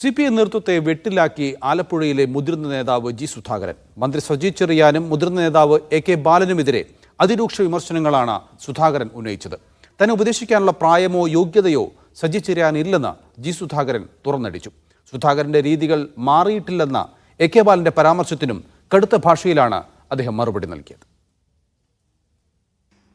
C P I നേതൃത്വത്തെ വെട്ടിലാക്കി ആലപ്പുഴയിലെ മുതിർന്ന നേതാവ് ജി സുധാകരൻ. മന്ത്രി സജി ചെറിയാനും മുതിർന്ന നേതാവ് എ കെ ബാലനുമെതിരെ അതിരൂക്ഷ വിമർശനങ്ങളാണ് സുധാകരൻ ഉന്നയിച്ചത്. തന്നെ ഉപദേശിക്കാനുള്ള പ്രായമോ യോഗ്യതയോ സജി ചെറിയാനില്ലെന്ന് ജി സുധാകരൻ തുറന്നടിച്ചു. സുധാകരന്റെ രീതികൾ മാറിയിട്ടില്ലെന്ന എ കെ ബാലന്റെ പരാമർശത്തിനും കടുത്ത ഭാഷയിലാണ് അദ്ദേഹം മറുപടി നൽകിയത്.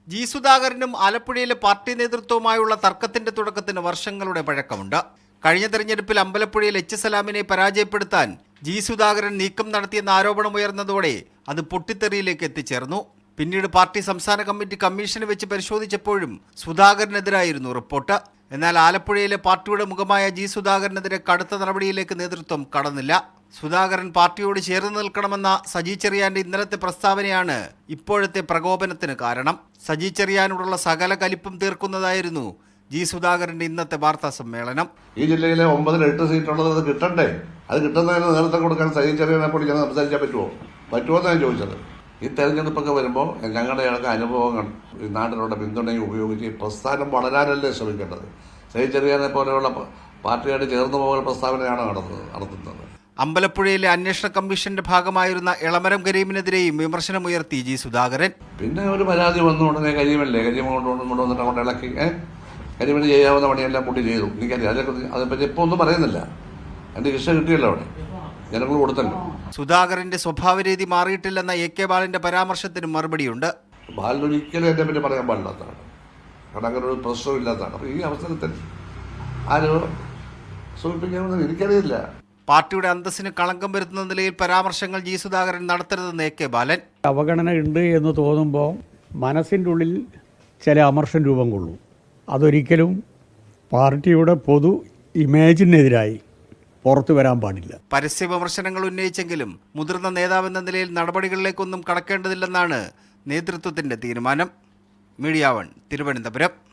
ജി സുധാകരനും ആലപ്പുഴയിലെ പാർട്ടി നേതൃത്വവുമായുള്ള തർക്കത്തിന്റെ തുടക്കത്തിന് വർഷങ്ങളുടെ പഴക്കമുണ്ട്. കഴിഞ്ഞ തെരഞ്ഞെടുപ്പിൽ അമ്പലപ്പുഴയിൽ എച്ച് സലാമിനെ പരാജയപ്പെടുത്താൻ ജി സുധാകരൻ നീക്കം നടത്തിയെന്ന ആരോപണമുയർന്നതോടെ അത് പൊട്ടിത്തെറിയിലേക്ക് എത്തിച്ചേർന്നു. പിന്നീട് പാർട്ടി സംസ്ഥാന കമ്മിറ്റി കമ്മീഷന് വെച്ച് പരിശോധിച്ചപ്പോഴും സുധാകരനെതിരായിരുന്നു റിപ്പോർട്ട്. എന്നാൽ ആലപ്പുഴയിലെ പാർട്ടിയുടെ മുഖമായ ജി സുധാകരനെതിരെ കടുത്ത നടപടിയിലേക്ക് നേതൃത്വം കടന്നില്ല. സുധാകരൻ പാർട്ടിയോട് ചേർന്ന് നിൽക്കണമെന്ന സജി ചെറിയാന്റെ ഇന്നലത്തെ പ്രസ്താവനയാണ് ഇപ്പോഴത്തെ പ്രകോപനത്തിന് കാരണം. സജി ചെറിയാനോടുള്ള സകല കലിപ്പും തീർക്കുന്നതായിരുന്നു ജി സുധാകരന്റെ ഇന്നത്തെ വാർത്താ സമ്മേളനം. ഈ ജില്ലയിലെ ഒമ്പതിൽ എട്ട് സീറ്റുള്ളത് അത് കിട്ടണ്ടേ? അത് കിട്ടുന്നതിന് നേരത്തെ കൊടുക്കാൻ സഹി ചെറിയനെ കൂടി ഞങ്ങൾ സംസാരിക്കാൻ പറ്റുമോ? പറ്റുമോ എന്നാണ് ചോദിച്ചത്. ഈ തെരഞ്ഞെടുപ്പൊക്കെ വരുമ്പോൾ ഞങ്ങളുടെ ഇടയ്ക്ക് അനുഭവങ്ങൾ ഈ നാട്ടിലുള്ള പിന്തുണയും ഉപയോഗിച്ച് ഈ പ്രസ്ഥാനം വളരാനല്ലേ ശ്രമിക്കേണ്ടത്? സഹി ചെറിയനെ പോലെയുള്ള പാർട്ടിയായിട്ട് ചേർന്ന് പോകുന്ന പ്രസ്താവനയാണ് നടത്തുന്നത് നടത്തുന്നത്. അമ്പലപ്പുഴയിലെ അന്വേഷണ കമ്മീഷന്റെ ഭാഗമായിരുന്ന ഇളമരം കരീമിനെതിരെയും വിമർശനമുയർത്തി ജി സുധാകരൻ. പിന്നെ ഒരു പരാതി വന്നു ഉടനെ കരീമല്ലേ? കരിമ കൊണ്ട് കൊണ്ട് വന്നിട്ട് അങ്ങോട്ട് ഇളക്കി ഏഹ് കരിമിന് ചെയ്യാവുന്ന പണിയെല്ലാം കൂട്ടി ചെയ്തു. എനിക്കറിയാം. അതിനെക്കുറിച്ച് അതിനെപ്പറ്റി ഇപ്പോൾ ഒന്നും പറയുന്നില്ല. എന്റെ ശിക്ഷ കിട്ടിയല്ലോ അവിടെ. ജനങ്ങൾ കൊടുത്തല്ലോ. സുധാകരന്റെ സ്വഭാവരീതി മാറിയിട്ടില്ലെന്ന എ കെ ബാലന്റെ പരാമർശത്തിന് മറുപടിയുണ്ട്. ബാലൊരിക്കലും എന്നെ പറ്റി പറയാൻ പാടില്ലാത്തതാണ്. കാരണം അങ്ങനെ ഒരു പ്രശ്നവും ഇല്ലാത്തതാണ്. അപ്പോൾ ഈ അവസരത്തിൽ ആരോ സൂചിപ്പിക്കാമെന്ന് എനിക്കറിയില്ല. പാർട്ടിയുടെ അന്തസ്സിന് കളങ്കം വരുത്തുന്ന നിലയിൽ പരാമർശങ്ങൾ ജി സുധാകരൻ നടത്തരുതെന്ന് എ കെ ബാലൻ. അവഗണന ഉണ്ട് എന്ന് തോന്നുമ്പോൾ മനസ്സിന്റെ ഉള്ളിൽ ചില അമർഷം രൂപം കൊള്ളും. അതൊരിക്കലും പാർട്ടിയുടെ പൊതു ഇമേജിനെതിരായി പുറത്തു വരാൻ പാടില്ല. പരസ്യ വിമർശനങ്ങൾ ഉന്നയിച്ചെങ്കിലും മുതിർന്ന നേതാവെന്ന നിലയിൽ നടപടികളിലേക്കൊന്നും കടക്കേണ്ടതില്ലെന്നാണ് നേതൃത്വത്തിന്റെ തീരുമാനം. Media one Thiruvananthapuram.